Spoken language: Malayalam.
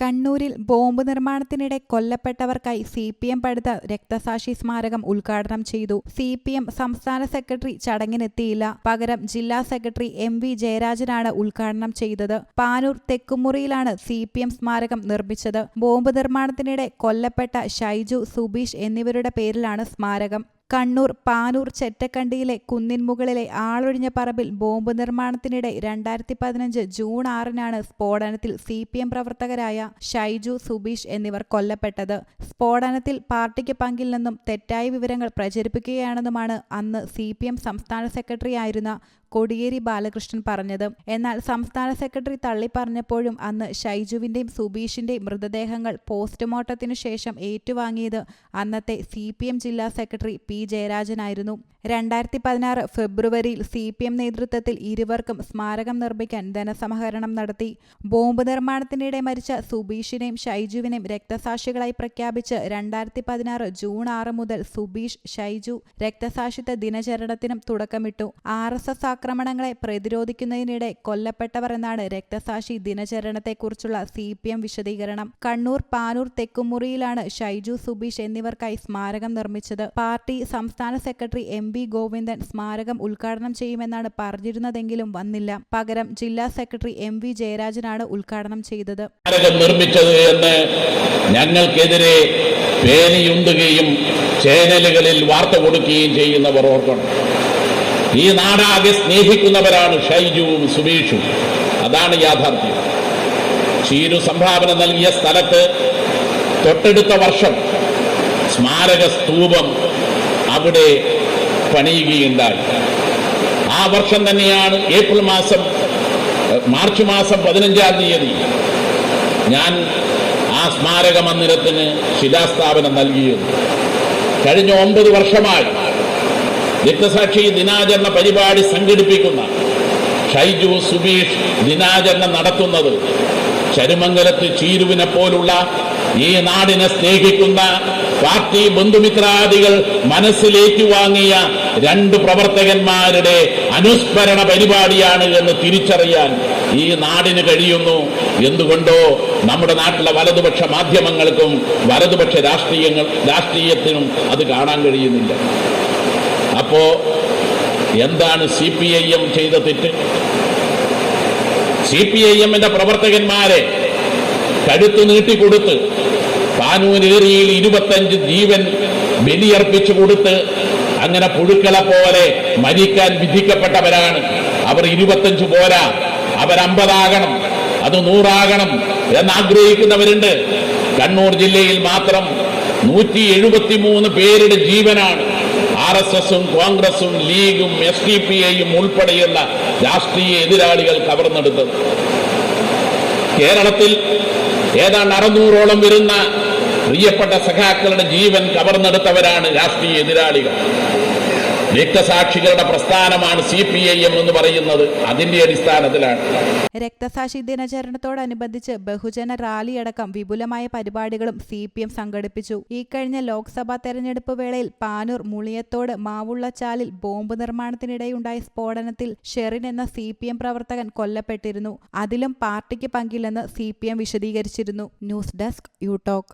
കണ്ണൂരിൽ ബോംബ് നിർമ്മാണത്തിനിടെ കൊല്ലപ്പെട്ടവർക്കായി സി പി എം പടുത്ത രക്തസാക്ഷി സ്മാരകം ഉദ്ഘാടനം ചെയ്തു. സി പി എം സംസ്ഥാന സെക്രട്ടറി ചടങ്ങിനെത്തിയില്ല. പകരം ജില്ലാ സെക്രട്ടറി എം വി ജയരാജനാണ് ഉദ്ഘാടനം ചെയ്തത്. പാനൂർ തെക്കുമുറിയിലാണ് സി പി എം സ്മാരകം നിർമ്മിച്ചത്. ബോംബ് നിർമ്മാണത്തിനിടെ കൊല്ലപ്പെട്ട ഷൈജു സുബീഷ് എന്നിവരുടെ പേരിലാണ് സ്മാരകം. കണ്ണൂർ പാനൂർ ചെറ്റക്കണ്ടിയിലെ കുന്നിൻമുകളിലെ ആളൊഴിഞ്ഞ പറമ്പിൽ ബോംബ് നിർമ്മാണത്തിനിടെ രണ്ടായിരത്തി പതിനഞ്ച് ജൂൺ ആറിനാണ് സ്ഫോടനത്തിൽ സി പി എം പ്രവർത്തകരായ ഷൈജു സുബീഷ് എന്നിവർ കൊല്ലപ്പെട്ടത്. സ്ഫോടനത്തിൽ പാർട്ടിക്ക് പങ്കില്ലെന്നും തെറ്റായ വിവരങ്ങൾ പ്രചരിപ്പിക്കുകയാണെന്നുമാണ് അന്ന് സി പി എം സംസ്ഥാന സെക്രട്ടറിയായിരുന്ന കോടിയേരി ബാലകൃഷ്ണൻ പറഞ്ഞത്. എന്നാൽ സംസ്ഥാന സെക്രട്ടറി തള്ളിപ്പറഞ്ഞപ്പോഴും അന്ന് ഷൈജുവിന്റെയും സുബീഷിന്റെയും മൃതദേഹങ്ങൾ പോസ്റ്റ്മോർട്ടത്തിനു ശേഷം ഏറ്റുവാങ്ങിയത് അന്നത്തെ സി ജില്ലാ സെക്രട്ടറി പി ജയരാജനായിരുന്നു. രണ്ടായിരത്തി പതിനാറ് ഫെബ്രുവരിയിൽ സി പി എം നേതൃത്വത്തിൽ ഇരുവർക്കും സ്മാരകം നിർമ്മിക്കാൻ ധനസമാഹരണം നടത്തി. ബോംബ് നിർമ്മാണത്തിനിടെ മരിച്ച സുബീഷിനെയും ഷൈജുവിനെയും രക്തസാക്ഷികളായി പ്രഖ്യാപിച്ച് രണ്ടായിരത്തി പതിനാറ് ജൂൺ ആറ് മുതൽ സുബീഷ് ഷൈജു രക്തസാക്ഷിത്വ ദിനചരണത്തിനും തുടക്കമിട്ടു. ആർ എസ് എസ് ആക്രമണങ്ങളെ പ്രതിരോധിക്കുന്നതിനിടെ കൊല്ലപ്പെട്ടവർ എന്നാണ് രക്തസാക്ഷി ദിനചരണത്തെക്കുറിച്ചുള്ള സി പി എം വിശദീകരണം. കണ്ണൂർ പാനൂർ തെക്കുമുറിയിലാണ് ഷൈജു സുബീഷ് എന്നിവർക്കായി സ്മാരകം നിർമ്മിച്ചത്. പാർട്ടി സംസ്ഥാന സെക്രട്ടറി എം വി ഗോവിന്ദൻ സ്മാരകം ഉദ്ഘാടനം ചെയ്യുമെന്നാണ് പറഞ്ഞിരുന്നതെങ്കിലും വന്നില്ല. പകരം ജില്ലാ സെക്രട്ടറി എം വി ജയരാജനാണ് ഉദ്ഘാടനം ചെയ്തത്. ഞങ്ങൾക്കെതിരെ പേനിയുണ്ടുകയും ചാനലുകളിൽ വാർത്ത കൊടുക്കുകയും ചെയ്യുന്നവർ ഓർക്കണം. ഈ നാടാകെ സ്നേഹിക്കുന്നവരാണ് ഷൈജുവും സുബീഷും അതാണ് യാഥാർത്ഥ്യം. ചീരു സംഭാവന നൽകിയ സ്ഥലത്ത് തൊട്ടടുത്ത വർഷം സ്മാരക സ്തൂപം അവിടെ പണിയുകയുണ്ടായി. ആ വർഷം തന്നെയാണ് ഏപ്രിൽ മാസം മാർച്ച് മാസം പതിനഞ്ചാം തീയതി ഞാൻ ആ സ്മാരക മന്ദിരത്തിന് ശിലാസ്ഥാപനം നൽകിയത്. കഴിഞ്ഞ ഒമ്പത് വർഷമായി രക്തസാക്ഷി ദിനാചരണ പരിപാടി സംഘടിപ്പിക്കുന്ന ഷൈജു സുബീഷ് ദിനാചരണം നടത്തുന്നത് ചരുമംഗലത്ത് ചീരുവിനെ പോലുള്ള ഈ നാടിനെ സ്നേഹിക്കുന്ന പാർട്ടി ബന്ധുമിത്രാദികൾ മനസ്സിലേക്ക് വാങ്ങിയ രണ്ട് പ്രവർത്തകന്മാരുടെ അനുസ്മരണ പരിപാടിയാണ് എന്ന് തിരിച്ചറിയാൻ ഈ നാടിന് കഴിയുന്നു. എന്തുകൊണ്ടോ നമ്മുടെ നാട്ടിലെ വലതുപക്ഷ മാധ്യമങ്ങൾക്കും വലതുപക്ഷ രാഷ്ട്രീയങ്ങൾ രാഷ്ട്രീയത്തിനും അത് കാണാൻ കഴിയുന്നില്ല. അപ്പോ എന്താണ് സി പി ഐ എം ചെയ്ത തെറ്റ്? സി പി ഐ എമ്മിന്റെ പ്രവർത്തകന്മാരെ കഴുത്ത് നീട്ടിക്കൊടുത്ത് പാനൂരേറിയയിൽ ഇരുപത്തഞ്ച് ജീവൻ ബലിയർപ്പിച്ചു കൊടുത്ത് അങ്ങനെ പുഴുക്കളെ പോലെ മരിക്കാൻ വിധിക്കപ്പെട്ടവരാണ്. അവർ ഇരുപത്തഞ്ച് പോരാ. അവരമ്പതാകണം അത് നൂറാകണം എന്നാഗ്രഹിക്കുന്നവരുണ്ട് കണ്ണൂർ ജില്ലയിൽ മാത്രം നൂറ്റി എഴുപത്തിമൂന്ന് പേരുടെ ജീവനാണ്. ആർ എസ് എസും കോൺഗ്രസും ലീഗും എസ് ഡി പി ഐയും ഉൾപ്പെടെയുള്ള രാഷ്ട്രീയ എതിരാളികൾ കവർന്നെടുത്തത്. കേരളത്തിൽ ഏതാണ്ട് അറുന്നൂറോളം വരുന്ന പ്രിയപ്പെട്ട സഖാക്കളുടെ ജീവൻ കവർന്നെടുത്തവരാണ് രാഷ്ട്രീയ എതിരാളികൾ. രക്തസാക്ഷികളുടെ പ്രസ്ഥാനമാണ് സി പി ഐ എം എന്ന് പറയുന്നത്. അതിന്റെ അടിസ്ഥാനത്തിലാണ്. രക്തസാക്ഷി ദിനാചരണത്തോടനുബന്ധിച്ച് ബഹുജന റാലിയടക്കം വിപുലമായ പരിപാടികളും സി പി എം സംഘടിപ്പിച്ചു. ഈ കഴിഞ്ഞ ലോക്സഭാ തെരഞ്ഞെടുപ്പ് വേളയിൽ പാനൂർ മുളിയത്തോട് മാവുള്ളച്ചാലിൽ ബോംബ് നിർമ്മാണത്തിനിടെയുണ്ടായ സ്ഫോടനത്തിൽ ഷെറിൻ എന്ന സി പി എം പ്രവർത്തകൻ കൊല്ലപ്പെട്ടിരുന്നു. അതിലും പാർട്ടിക്ക് പങ്കില്ലെന്ന് C P M വിശദീകരിച്ചിരുന്നു. News desk you talk